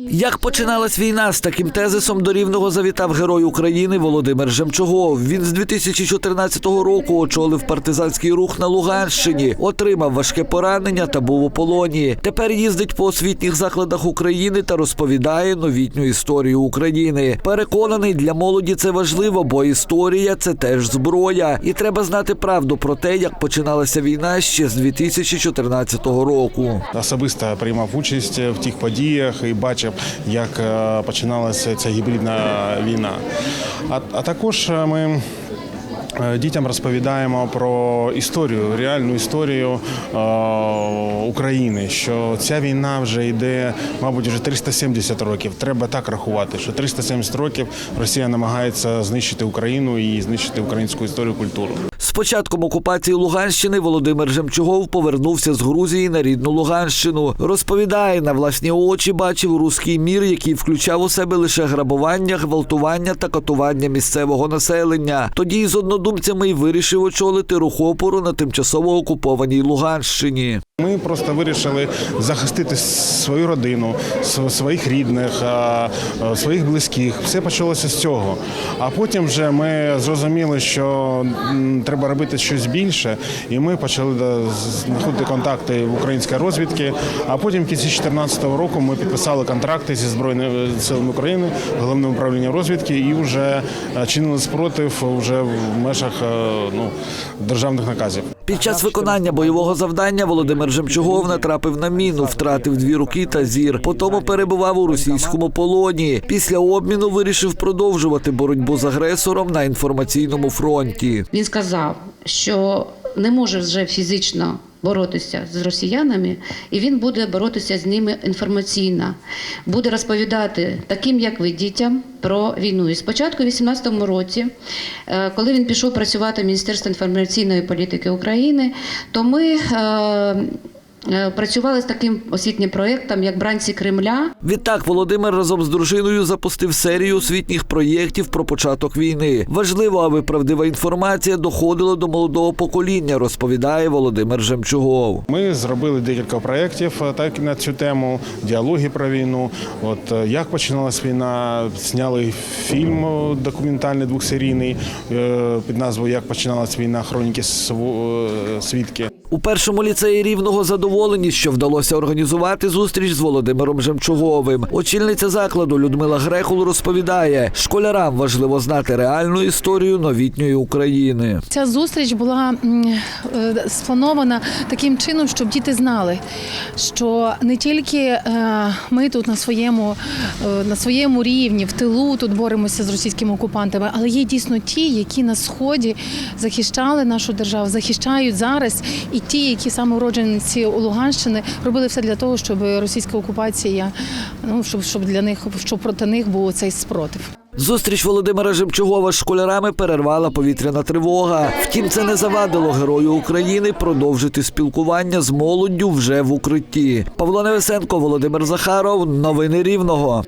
Як починалась війна з таким тезисом до рівного завітав герой України Володимир Жемчугов. Він з 2014 року очолив партизанський рух на Луганщині, отримав важке поранення та був у полоні. Тепер їздить по освітніх закладах України та розповідає новітню історію України. Переконаний, для молоді це важливо, бо історія це теж зброя, і треба знати правду про те, як починалася війна ще з 2014 року. Особисто приймав участь в тих подіях і бачив, як е, починалася ця гібридна війна. А, а також ми. е, Дітям розповідаємо про історію, реальну історію е, України. Що ця війна вже йде, мабуть, вже 370 років. Треба так рахувати, що 370 років Росія намагається знищити Україну і знищити українську історію, культуру. Початком окупації Луганщини Володимир Жемчугов повернувся з Грузії на рідну Луганщину. Розповідає, на власні очі бачив руський мір, який включав у себе лише грабування, гвалтування та катування місцевого населення. Тоді з однодумцями й вирішив очолити рух опору на тимчасово окупованій Луганщині. Ми просто вирішили захистити свою родину, своїх рідних, а, своїх близьких. Все почалося з цього. А потім вже ми зрозуміли, що м, треба робити щось більше, і ми почали знаходити контакти в українській розвідки. А потім в кінці 2014 року ми підписали контракти зі збройними силами України, головним управлінням розвідки, і вже е, чинили спротив вже в межах е, ну, державних наказів. Під час виконання бойового завдання Володимир Жемчугов натрапив на міну, втратив дві руки та зір. Потім перебував у російському полоні. Після обміну вирішив продовжувати боротьбу з агресором на інформаційному фронті. Він сказав, що не може вже фізично боротися з росіянами, і він буде боротися з ними інформаційно, буде розповідати таким, як ви, дітям про війну. І спочатку, в 18-му році, е, коли він пішов працювати в Міністерство інформаційної політики України, то ми. Е, Працювали з таким освітнім проєктом, як Бранці Кремля, Відтак Володимир разом з дружиною запустив серію освітніх проєктів про початок війни. Важливо, аби правдива інформація доходила до молодого покоління, розповідає Володимир Жемчугов. Ми зробили декілька проєктів е, так на цю тему, діалоги про війну. От е, як починалась війна, зняли фільм документальний двохсерійний під назвою Як починалась війна, хроніки свідки. У першому ліцеї рівного задоволені, що вдалося організувати зустріч з Володимиром Жемчуговим. Очільниця закладу Людмила Грехул розповідає, школярам важливо знати реальну історію новітньої України. Ця зустріч була е, спланована таким чином, щоб діти знали, що не тільки е, ми тут на своєму, е, на своєму рівні, в тилу тут боремося з російськими окупантами, але є дійсно ті, які на сході захищали нашу державу, захищають зараз, і ті, які саме уродженці Луганщини робили все для того, щоб російська окупація, ну щоб, щоб для них, щоб проти них був цей спротив. Зустріч Володимира Жемчугова з школярами перервала повітряна тривога. Втім, це не завадило герою України продовжити спілкування з молоддю вже в укритті. Павло Невесенко, Володимир Захаров. Новини Рівного.